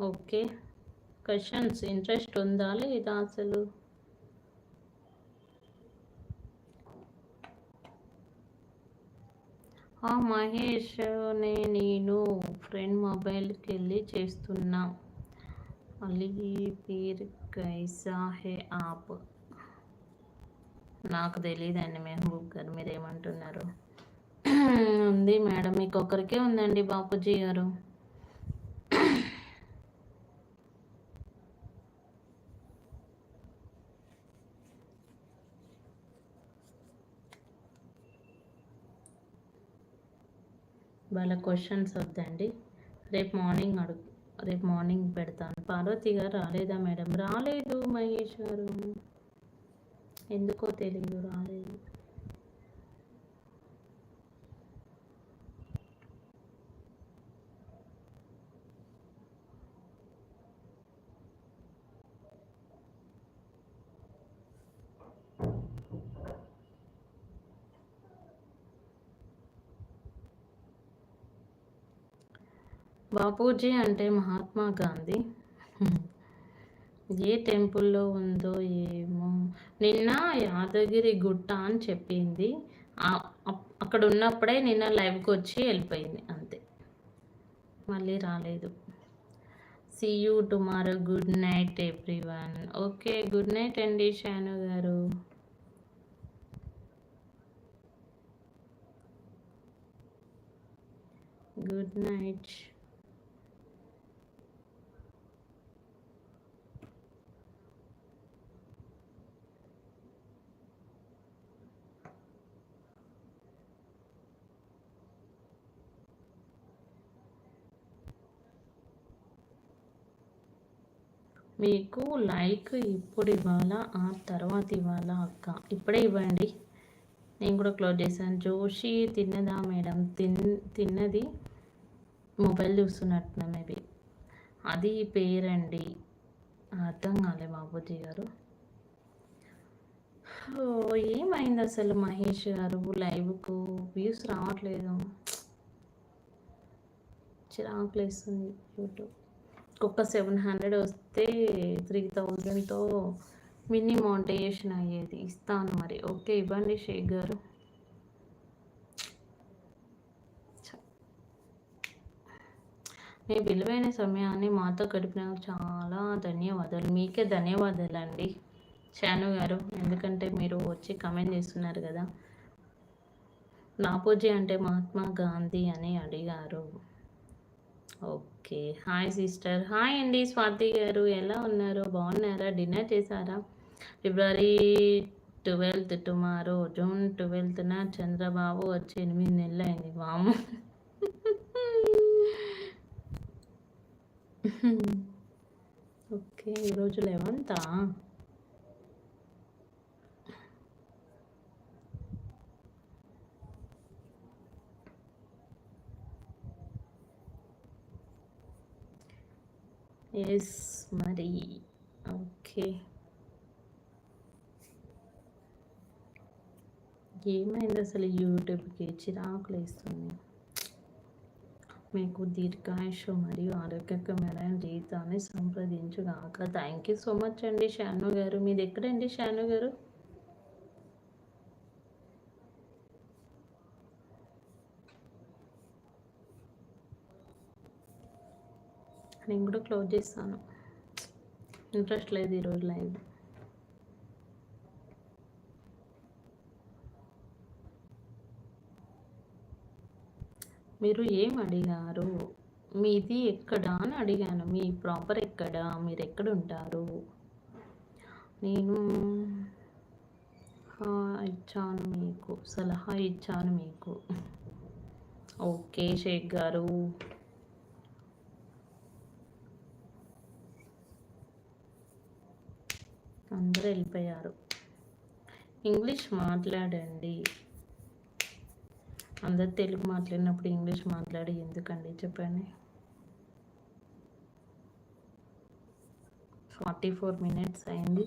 Okay. Questions interest ఉందా లేదా అసలు? ఆ మహేష్ నే నేను ఫ్రెండ్ మొబైల్కి వెళ్ళి చేస్తున్నా. అలీ పీర్ కైసా హే ఆప్? నాకు తెలియదండి మెహబూబ్ గారు మీరు ఏమంటున్నారు ఉంది మేడం మీకు ఒకరికే ఉందండి బాపూజీ గారు. వాళ్ళ క్వశ్చన్స్ వద్దండి. రేపు మార్నింగ్ అడుగు రేపు మార్నింగ్ పెడతాను. పార్వతి గారు రాలేదా మేడం? రాలేదు మహేష్ గారు. ఎందుకో తెలియదు రాలేదు. బాపూజీ అంటే మహాత్మా గాంధీ. ఏ టెంపుల్లో ఉందో ఏమో. నిన్న యాదగిరి గుట్ట అని చెప్పింది. అక్కడ ఉన్నప్పుడే నిన్న లైవ్కి వచ్చి వెళ్ళిపోయింది అంతే. మళ్ళీ రాలేదు. See you tomorrow good night every one okay good night అండి షాను గారు. Good night. మీకు లైక్ ఇప్పుడు ఇవ్వాలా? ఆ తర్వాత ఇవ్వాలా అక్క? ఇప్పుడే ఇవ్వండి. నేను కూడా క్లోజ్ చేశాను. జోషి తిన్నదా మేడం? తిన్ తిన్నది మొబైల్ చూస్తున్నట్టున మేబీ. అది పేరండి. అర్థం కాలే బాబూజీ గారు. ఏమైంది అసలు మహేష్ గారు? లైవ్కు వ్యూస్ రావట్లేదు. చిరాకులేస్తుంది యూట్యూబ్. ఒక్క సెవెన్ హండ్రెడ్ వస్తే త్రీ థౌజండ్తో మినీ మౌంటేషన్ అయ్యేది. ఇస్తాను మరి. ఓకే ఇవ్వండి షేక్ గారు. మీ విలువైన సమయాన్ని మాతో గడిపినందుకు చాలా ధన్యవాదాలు. మీకే ధన్యవాదాలు అండి చాను గారు ఎందుకంటే మీరు వచ్చి కమెంట్ చేస్తున్నారు కదా. నాపోజీ అంటే మహాత్మా గాంధీ అని అడిగారు. ఓకే. Hi sister. హాయ్ అండి స్వాతి గారు. ఎలా ఉన్నారు? బాగున్నారా? డిన్నర్ చేశారా? ఫిబ్రవరి ట్వెల్త్ టుమారో జూన్ ట్వెల్త్న చంద్రబాబు వచ్చి ఎనిమిది నెలలు అయింది. వాము ఓకే. ఈరోజు లెవెంతా ఎస్ మరి ఓకే ఏమైంది అసలు యూట్యూబ్కి చిరాకులు వేస్తుంది మీకు దీర్ఘాయుషు మరియు ఆరోగ్యకరమైన జీవితాన్ని సంప్రదించుగాక. థ్యాంక్ యూ సో మచ్ అండి షాను గారు. మీది ఎక్కడండి షాను గారు? నేను కూడా క్లోజ్ చేస్తాను. ఇంట్రెస్ట్ లేదు ఈరోజు లైవ్ మీరు ఏం అడిగారు? మీది ఎక్కడా అని అడిగాను. మీ ప్రాపర్ ఎక్కడా? మీరు ఎక్కడ ఉంటారు? నేను ఇచ్చాను మీకు. సలహా ఇచ్చాను మీకు. ఓకే షేక్ గారు. అందరూ వెళ్ళిపోయారు. ఇంగ్లీష్ మాట్లాడండి. అందరు తెలుగు మాట్లాడినప్పుడు ఇంగ్లీష్ మాట్లాడి ఎందుకండి చెప్పండి. ఫార్టీ ఫోర్ మినిట్స్ అయింది.